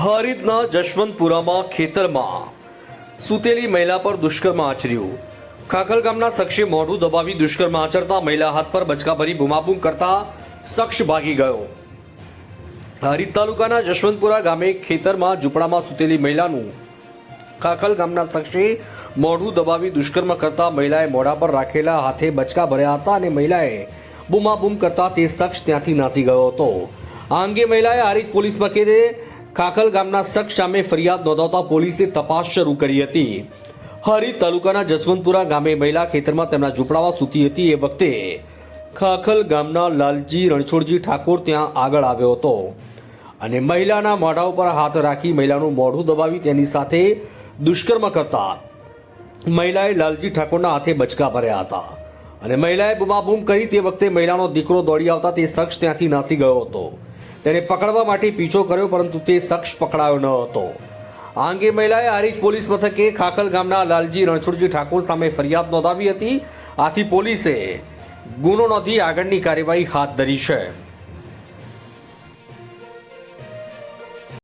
હરિતના જશવંતપુરામાં ખેતરમાં સૂતેલી મહિલા પર દુષ્કર્મ આચર્યું. ખાખલ ગામના શખ્સે મોઢું દબાવી દુષ્કર્મ આચરતા મહિલા હાથ પર બચકા ભરી બૂમાબૂમ કરતા શખ્સ ભાગી ગયો. હરિત તાલુકાના જશવંતપુરા ગામે ખેતરમાં ઝૂંપડામાં સૂતેલી મહિલાનું ખાખલ ગામના શખ્સે મોઢું દબાવી દુષ્કર્મ કરતા મહિલાએ મોઢા પર રાખેલા હાથે બચકા ભર્યા હતા અને મહિલાએ બૂમાબૂમ કરતા તે શખ્સ ત્યાંથી નાસી ગયો હતો. આ અંગે મહિલાએ હારીજ પોલીસ મથકે ખાખલ ગામના શખ્સ સામે ફરિયાદ નોંધાવતા પોલીસે તપાસ શરૂ કરી હતી. હરી તાલુકાના જસવંતપુરા ગામે મહિલા ખેતરમાં તેમના ઝૂંપડામાં સૂતી હતી. એ વખતે ખાખલ ગામના લાલજી રણછોડજી ઠાકોર ત્યાં આગળ આવ્યો હતો. અને મહિલાના મોઢા ઉપર હાથ રાખી મહિલાનું મોઢું દબાવી તેની સાથે દુષ્કર્મ કરતા મહિલાએ લાલજી ઠાકોરના હાથે બચકા ભર્યા હતા. અને મહિલાએ બૂમાબૂમ કરી તે વખતે મહિલાનો દીકરો દોડી આવતા તે શખ્સ ત્યાંથી નાસી ગયો હતો. તેને પકડવા માટે પીછો કર્યો, પરંતુ તે શખ્સ પકડાયો ન હતો. આ અંગે મહિલાએ હારીજ પોલીસ મથકે ખાખલ ગામના લાલજી રણછોડજી ઠાકોર સામે ફરિયાદ નોંધાવી હતી. આથી પોલીસે ગુનો નોંધી આગળની કાર્યવાહી હાથ ધરી છે.